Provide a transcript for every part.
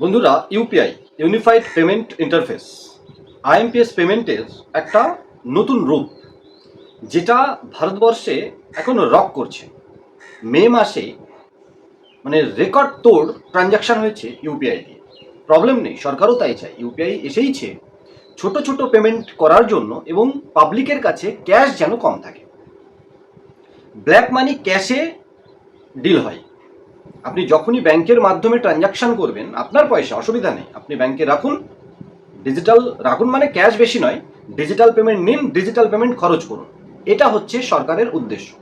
বন্ধুরা, UPI unified payment interface IMPS পেমেন্টের একটা নতুন রূপ, যেটা ভারতবর্ষে এখন রক করছে। মে মাসে মানে রেকর্ড তোড় ট্রানজাকশন হয়েছে ইউপিআই দিয়ে। প্রবলেম নেই, সরকারও তাই চায়। ইউপিআই এসেইছে ছোট ছোট পেমেন্ট করার জন্য এবং পাবলিকের কাছে ক্যাশ যেন কম থাকে। ব্ল্যাক মানি ক্যাশে ডিল হয়। আপনি যখনই ব্যাংকের মাধ্যমে ট্রানজাকশন করবেন, আপনার পয়সা, অসুবিধা নেই। আপনি ব্যাংকে রাখুন। ডিজিটাল রাখুন মানে ক্যাশ বেশি নয় ডিজিটাল পেমেন্ট নিন ডিজিটাল পেমেন্ট খরচ করুন। এটা হচ্ছে সরকারের উদ্দেশ্য।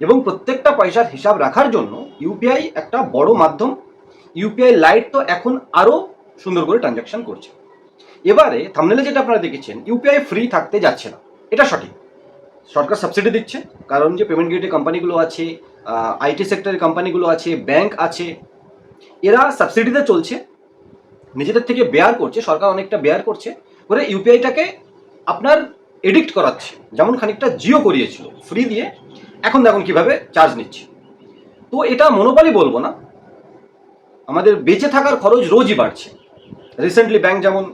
এবং প্রত্যেকটা পয়সার হিসাব রাখার জন্য ইউপিআই একটা বড় মাধ্যম। ইউপিআই লাইট তো এখন আরও সুন্দর করে ট্রানজাকশন করছে। এবারে থামনেলে যেটা আপনারা দেখেছেন ইউপিআই ফ্রি থাকতে যাচ্ছে না। এটা সঠিক। সরকার সাবসিডি দিচ্ছে, কারণ যে পেমেন্ট গেটে কোম্পানিগুলো আছে আইটি সেক্টরের কোম্পানিগুলো আছে ব্যাংক আছে, এরা সাবসিডিতে চলছে, নিজেদের থেকে বেয়ার করছে, সরকার অনেকটা বেয়ার করছে, করে ইউপিআইটাকে আপনার এডিক্ট করাচ্ছে, যেমন খানিকটা জিও করিয়েছিল ফ্রি দিয়ে, এখন দেখুন কীভাবে চার্জ নিচ্ছে। তো এটা মনোবলই বলব না, আমাদের বেঁচে থাকার খরচ রোজই বাড়ছে। রিসেন্টলি ব্যাংক যেমন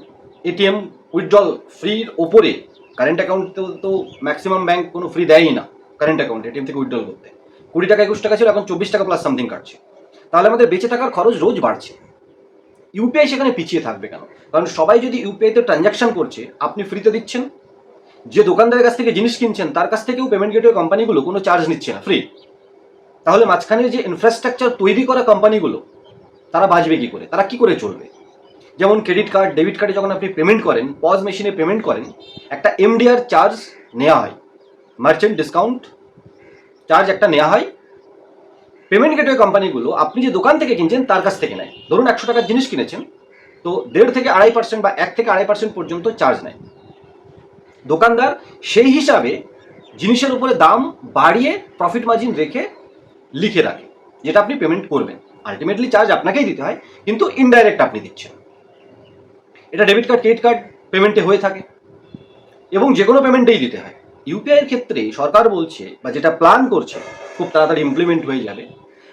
এটিএম উইথড্রল ফ্রির ওপরে কারেন্ট অ্যাকাউন্টেও তো ম্যাক্সিমাম ব্যাংক কোনো ফ্রি দেয়ই না কারেন্ট অ্যাকাউন্ট এটিএম থেকে উইথড্রল করতে। কুড়ি টাকা, একুশ টাকা ছিল, এখন চব্বিশ টাকা প্লাস সামথিং কাটছে। তাহলে আমাদের বেঁচে থাকার খরচ রোজ বাড়ছে। ইউপিআই সেখানে পিছিয়ে থাকবে কেন? কারণ সবাই যদি ইউপিআইতে ট্রানজাকশন করছে, আপনি ফ্রিতে দিচ্ছেন। যে দোকানদারের কাছ থেকে জিনিস কিনছেন, তার কাছ থেকেও পেমেন্ট গেটওয়ে কোম্পানিগুলো কোনো চার্জ নিচ্ছে না ফ্রি তাহলে মাঝখানে যে ইনফ্রাস্ট্রাকচার তৈরি করা কোম্পানিগুলো তারা বাঁচবে কি করে? তারা কি করে চলবে? যেমন ক্রেডিট কার্ড ডেবিট কার্ডে যখন আপনি পেমেন্ট করেন পজ মেশিনে পেমেন্ট করেন, একটা এমডিআর চার্জ নেওয়া হয়। মার্চেন্ট ডিসকাউন্ট চার্জ একটা নেওয়া হয়। পেমেন্ট গেটওয়ে কোম্পানিগুলো আপনি যে দোকান থেকে কিনছেন, তার কাছ থেকে নেয়। ধরুন একশো টাকার জিনিস কিনেছেন, তো দেড় থেকে আড়াই পার্সেন্ট বা এক থেকে আড়াই পার্সেন্ট পর্যন্ত চার্জ নেয়। দোকানদার সেই হিসাবে জিনিসের উপরে দাম বাড়িয়ে প্রফিট মার্জিন রেখে লিখে রাখে, যেটা আপনি পেমেন্ট করবেন। আলটিমেটলি চার্জ আপনাকেই দিতে হয়, কিন্তু ইনডাইরেক্ট আপনি দিচ্ছেন। এটা ডেবিট কার্ড ক্রেডিট কার্ড পেমেন্টে হয়ে থাকে, এবং যে কোনো পেমেন্টেই দিতে হয়। ইউপিআই এর ক্ষেত্রে সরকার বলছে বা যেটা প্ল্যান করছে, খুব তাড়াতাড়ি ইমপ্লিমেন্ট হয়ে যাবে।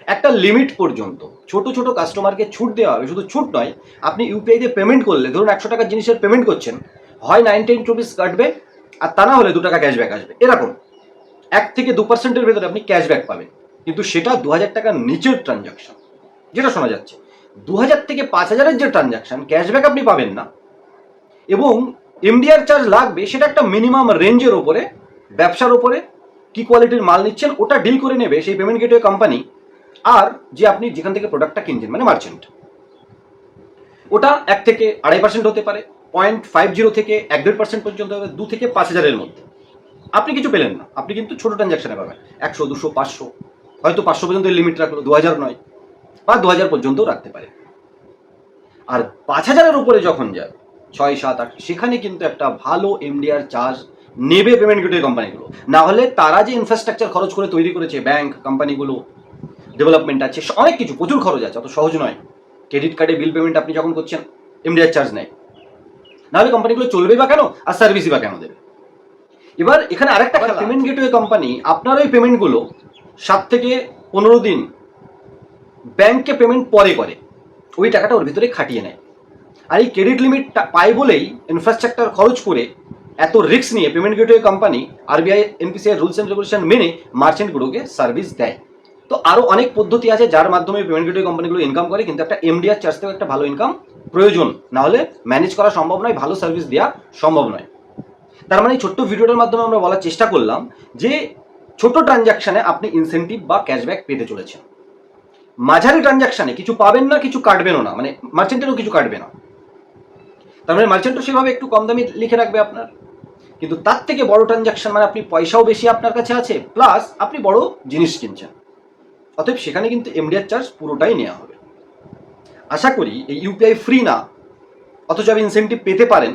একটা লিমিট পর্যন্ত, ছোট ছোট কাস্টমারকে ছুট দেওয়া হবে। শুধু ছুট নয়, আপনি ইউপিআই দিয়ে পেমেন্ট করলে, ধরুন একশো টাকার জিনিসের পেমেন্ট করছেন, হয় নাইনটিন রুপিস কাটবে, আর তা না হলে দু টাকা ক্যাশব্যাক আসবে। এরকম, এক থেকে দু পার্সেন্টের ভেতরে আপনি ক্যাশব্যাক পাবেন। কিন্তু সেটা দু হাজার টাকার নিচের ট্রানজাকশন যেটা শোনা যাচ্ছে দু হাজার থেকে পাঁচ হাজারের যে ট্রানজাকশন ক্যাশব্যাক আপনি পাবেন না। এবং এমডিআর চার্জ লাগবে, সেটা একটা মিনিমাম রেঞ্জের ওপরে ব্যবসার ওপরে কি কোয়ালিটির মাল নিচ্ছেন, ওটা ডিল করে নেবে সেই পেমেন্ট গেটওয়ে কোম্পানি আর যে আপনি যেখান থেকে প্রোডাক্টটা কিনছেন মানে মার্চেন্ট ওটা এক থেকে আড়াই পার্সেন্ট হতে পারে পয়েন্ট ফাইভ জিরো থেকে এক দেড় পার্সেন্ট পর্যন্ত হবে, দু থেকে পাঁচ হাজারের মধ্যে। আপনি কিছু পেলেন না, আপনি কিন্তু ছোট ট্রানজাকশনে পাবেন, একশো, দুশো, পাঁচশো, হয়তো পাঁচশো পর্যন্ত লিমিট রাখল, দু হাজার নয়, বা দু হাজার পর্যন্তও রাখতে পারে। আর পাঁচ হাজারের উপরে যখন যাবে ছয়, সাত, আট, সেখানে কিন্তু একটা ভালো এমডিআর চার্জ নেবে পেমেন্ট গেটওয়ে কোম্পানিগুলো না হলে তারা যে ইনফ্রাস্ট্রাকচার খরচ করে তৈরি করেছে ব্যাংক কোম্পানিগুলো ডেভেলপমেন্ট আছে অনেক কিছু প্রচুর খরচ আছে অত সহজ নয়। ক্রেডিট কার্ডে বিল পেমেন্ট আপনি যখন করছেন এমডিআর চার্জ নেয়। নাহলে কোম্পানিগুলো চলবে বা কেন? আর সার্ভিসই বা কেন দেবে? এবার এখানে আরেকটা পেমেন্ট গেটওয়ে কোম্পানি আপনার ওই পেমেন্টগুলো সাত থেকে পনেরো দিন ব্যাংকে পেমেন্ট পরে করে ওই টাকাটা ওর ভিতরে খাটিয়ে নেয়। আর এই ক্রেডিট লিমিট পায় বলেই ইনফ্রাস্ট্রাকচার খরচ করে এত রিস্ক নিয়ে payment gateway company RBI NPCI rules and regulation মেনে মার্চেন্টগুলোকে সার্ভিস দেয়। তো আরও অনেক পদ্ধতি আছে যার মাধ্যমে পেমেন্ট গেটওয়ে কোম্পানিগুলো ইনকাম করে, কিন্তু একটা এমডিআর চার্জ থেকেও একটা ভালো ইনকাম প্রয়োজন। না হলে ম্যানেজ করা সম্ভব নয়, ভালো সার্ভিস দেওয়া সম্ভব নয়। তার মানে এই ছোট্ট ভিডিওটার মাধ্যমে আমরা বলার চেষ্টা করলাম যে ছোট ট্রানজাকশানে আপনি ইনসেন্টিভ বা ক্যাশব্যাক পেতে চলেছেন। মাঝারি ট্রানজাকশানে কিছু পাবেন না, কিছু কাটবেনও না মানে মার্চেন্টেরও কিছু কাটবে না। তার মানে মার্চেন্টও সেভাবে একটু কম দামি লিখে রাখবে আপনার। কিন্তু তার থেকে বড় ট্রানজাকশন মানে আপনি পয়সাও বেশি আপনার কাছে আছে প্লাস আপনি বড় জিনিস কিনছেন। অতএব সেখানে কিন্তু এমডিআর চার্জ পুরোটাই নেওয়া হবে। আশা করি এই ইউপিআই ফ্রি না, অথচ আপনি ইনসেন্টিভ পেতে পারেন।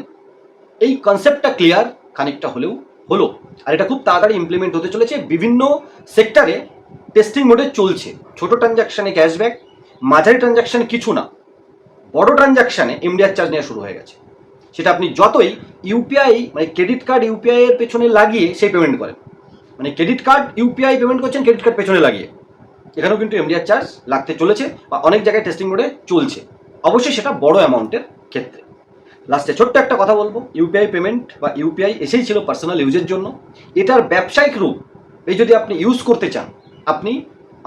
এই কনসেপ্টটা ক্লিয়ার খানিকটা হলেও হলো। আর এটা খুব তাড়াতাড়ি ইমপ্লিমেন্ট হতে চলেছে। বিভিন্ন সেক্টরে টেস্টিং মোডে চলছে। ছোট ট্রানজাকশানে ক্যাশব্যাক মাঝারি ট্রানজাকশানে কিছু না। বড় ট্রানজাকশানে এমডিআর চার্জ নেওয়া শুরু হয়ে গেছে। সেটা আপনি যতই ইউপিআই মানে ক্রেডিট কার্ড ইউপিআই এর পেছনে লাগিয়ে সেই পেমেন্ট করেন। মানে ক্রেডিট কার্ড ইউপিআই পেমেন্ট করছেন, ক্রেডিট কার্ড পেছনে লাগিয়ে। এখানেও কিন্তু এমডিআর চার্জ লাগতে চলেছে বা অনেক জায়গায় টেস্টিং মোডে চলছে। অবশ্যই সেটা বড় অ্যামাউন্টের ক্ষেত্রে। লাস্টে ছোট্ট একটা কথা বলব ইউপিআই পেমেন্ট বা ইউপিআই এসেই ছিল পার্সোনাল ইউজের জন্য। এটার ব্যবসায়িক রূপ এই যদি আপনি ইউজ করতে চান, আপনি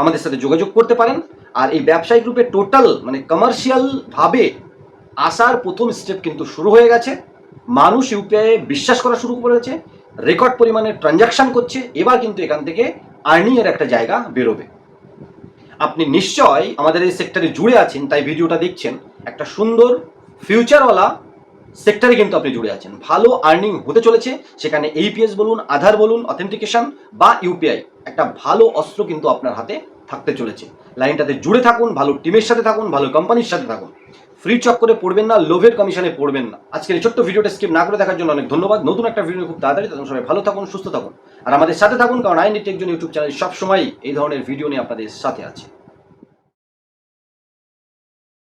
আমাদের সাথে যোগাযোগ করতে পারেন। আর এই ব্যবসায়িক রূপে টোটাল মানে কমার্শিয়াল ভাবে আসার প্রথম স্টেপ কিন্তু শুরু হয়ে গেছে। মানুষ ইউপিআই বিশ্বাস করা শুরু করেছে রেকর্ড পরিমাণে ট্রানজাকশন করছে, এবার কিন্তু এখান থেকে আর্নিং এর একটা জায়গা বেরোবে। আপনি নিশ্চয় আমাদের এই সেক্টরে জুড়ে আছেন, তাই ভিডিওটা দেখছেন। একটা সুন্দর ফিউচারওয়ালা সেক্টরে কিন্তু আপনি জুড়ে আছেন। ভালো আর্নিং হতে চলেছে, সেখানে এইপিএস বলুন আধার বলুন অথেন্টিকেশন বা ইউপিআই একটা ভালো অস্ত্র কিন্তু আপনার হাতে থাকতে চলেছে। লাইনটাতে জুড়ে থাকুন, ভালো টিমের সাথে থাকুন, ভালো কোম্পানির সাথে থাকুন। ফ্রি চক্করে পড়বেন না, লোভের কমিশনে পড়বেন না। আজকের এই ছোট্ট ভিডিওটা স্কিপ না করে দেখার জন্য অনেক ধন্যবাদ। নতুন একটা ভিডিও খুব তাড়াতাড়ি তখন সবাই ভালো থাকুন, সুস্থ থাকুন। আর আমাদের সাথে থাকুন, কারণ আইনি টেকজন ইউটিউব চ্যানেল সবসময় এই ধরনের ভিডিও নিয়ে আপনাদের সাথে আছে।